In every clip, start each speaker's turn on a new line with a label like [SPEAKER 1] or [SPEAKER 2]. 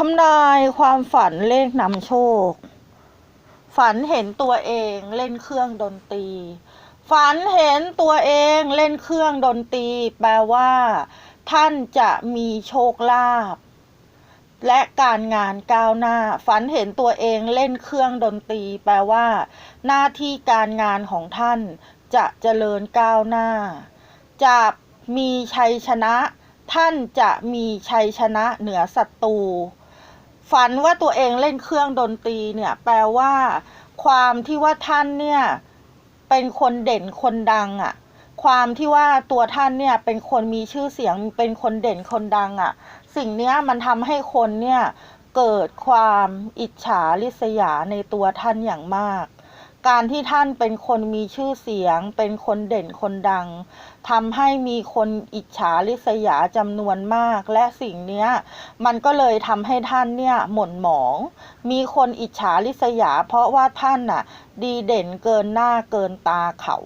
[SPEAKER 1] ทำนายความฝันเลขนำโชค ฝันเห็นตัวเองเล่นเครื่องดนตรี ฝันเห็นตัวเองเล่นเครื่องดนตรี แปลว่า ท่านจะมีโชคลาภและการงานก้าวหน้า ฝันเห็นตัวเองเล่นเครื่องดนตรี แปลว่า หน้าที่การงานของท่าน จะเจริญก้าวหน้า จะมีชัยชนะ ท่านจะมีชัยชนะเหนือศัตรู ฝันว่าตัวเองเล่นเครื่องดนตรีเนี่ย แปลว่า ความที่ว่าท่านเนี่ยเป็นคนเด่นคนดังอะ่ะ ความที่ว่าตัวท่านเนี่ยเป็นคนมีชื่อเสียงเป็นคนเด่นคนดังอะ่ะ สิ่งเนี้ยมันทำให้คนเนี่ยเกิดความอิจฉาริษยาในตัวท่านอย่างมาก การที่ท่านเป็นคนมีชื่อเสียง เป็นคนเด่นคนดังทำให้มีคนอิจฉาริษยาจำนวนมาก และสิ่งเนี้ยมันก็เลยทำให้ท่านเนี่ยหม่นหมอง มีคนอิจฉาริษยา เพราะว่าท่านน่ะ ดีเด่นเกินหน้าเกินตาเขา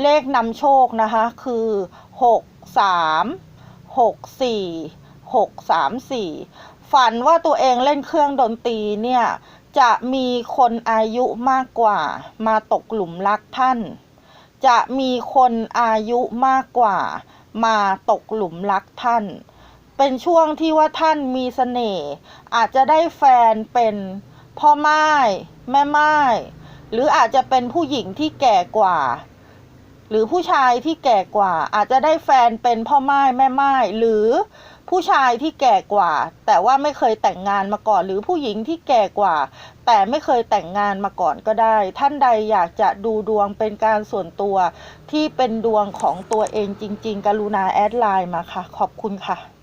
[SPEAKER 1] เลขนำโชคนะคะ คือหกสามหกสี่หกสามสี่ฝันว่าตัวเองเล่นเครื่องดนตรีเนี่ย จะมีคนอายุมากกว่า มาตกหลุมรักท่าน จะมีคนอายุมากกว่า มาตกหลุมรักท่าน เป็นช่วงที่ว่าท่านมีเสน่ห์อาจจะได้แฟนเป็นพ่อไม้แม่ไม้หรืออาจจะเป็นผู้หญิงที่แก่กว่า หรือผู้ชายที่แก่กว่า อาจจะได้แฟนเป็นพ่อไม้แม่ไม้หรือ ผู้ชายที่แก่กว่า แต่ว่าไม่เคยแต่งงานมาก่อน หรือผู้หญิงที่แก่กว่า แต่ไม่เคยแต่งงานมาก่อนก็ได้ ท่านใดอยากจะดูดวงเป็นการส่วนตัว ที่เป็นดวงของตัวเองจริง ๆ กรุณาแอดไลน์มาค่ะ ขอบคุณค่ะ